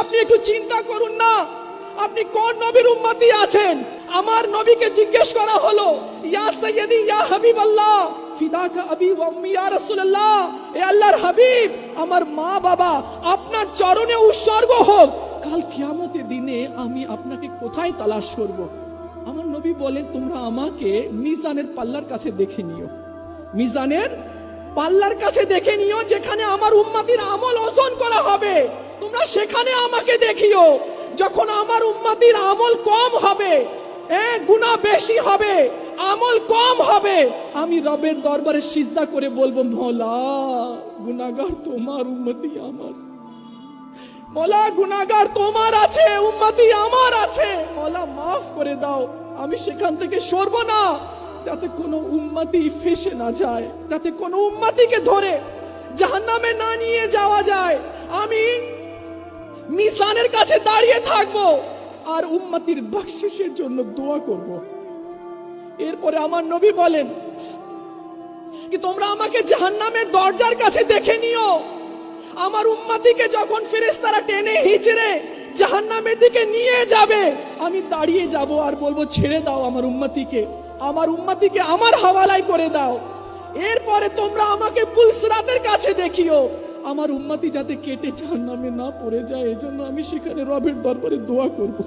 আপনি একটু চিন্তা করুন না। আপনি কোন নবীর উম্মতি আছেন? আমার নবীকে জিজ্ঞেস করা হলো, ইয়া সৈয়দি ইয়া হাবিব আল্লাহ ফিদাকা আবি ওয়া উম্মি, ইয়া রাসূলুল্লাহ, এ আল্লাহর হাবিব, আমার মা বাবা, আপনার চরণে উৎসর্গ হোক। কাল কিয়ামতের দিনে আমি আপনাকে কোথায় তালাশ করব? আমার নবী বলেন, তোমরা আমাকে মিজানের পাল্লার কাছে দেখে নিও। মিজানের পাল্লার কাছে দেখে নিও, যেখানে আমার উম্মাতির আমল ওজন করা হবে। সেখানে আমাকে দেখিও, যখন আমার উম্মাতির আমল কম হবে গুনাহ বেশি হবে, আমল কম হবে, আমি রবের দরবারে সিজদা করে বলব, মৌলা, গুনাহগার তোমার উম্মতি আমার। মোলা, গুনাহগার তোমার আছে আমার আছে। মাফ করে দাও, আমি সেখান থেকে সরব না। যাতে কোনো উম্মতি ফেসে না যায়, যাতে কোনো উম্মতিকে ধরে জাহান্নামে না নিয়ে যাওয়া যায়। মিসানের কাছে দাঁড়িয়ে থাকব আর উম্মতির বকশিসের জন্য দোয়া করব। এরপরে আমার নবী বলেন, কি তোমরা আমাকে জাহান্নামের দরজার কাছে দেখে নিও? আমার উম্মাতিকে যখন ফেরেশতারা টেনে হিচড়ে জাহান্নামের দিকে নিয়ে যাবে, আমি দাঁড়িয়ে যাব আর বলব, ছেড়ে দাও আমার উম্মাতিকে আমার উম্মাতিকে আমার হাওয়ালায় করে দাও। এরপরে তোমরা আমাকে পুলসরাতের কাছে দেখিও। আমার উম্মাতি যাতে কেটে জাহান্নামে না পড়ে যায়, এজন্য আমি সেখানে রবের দরবারে দোয়া করব।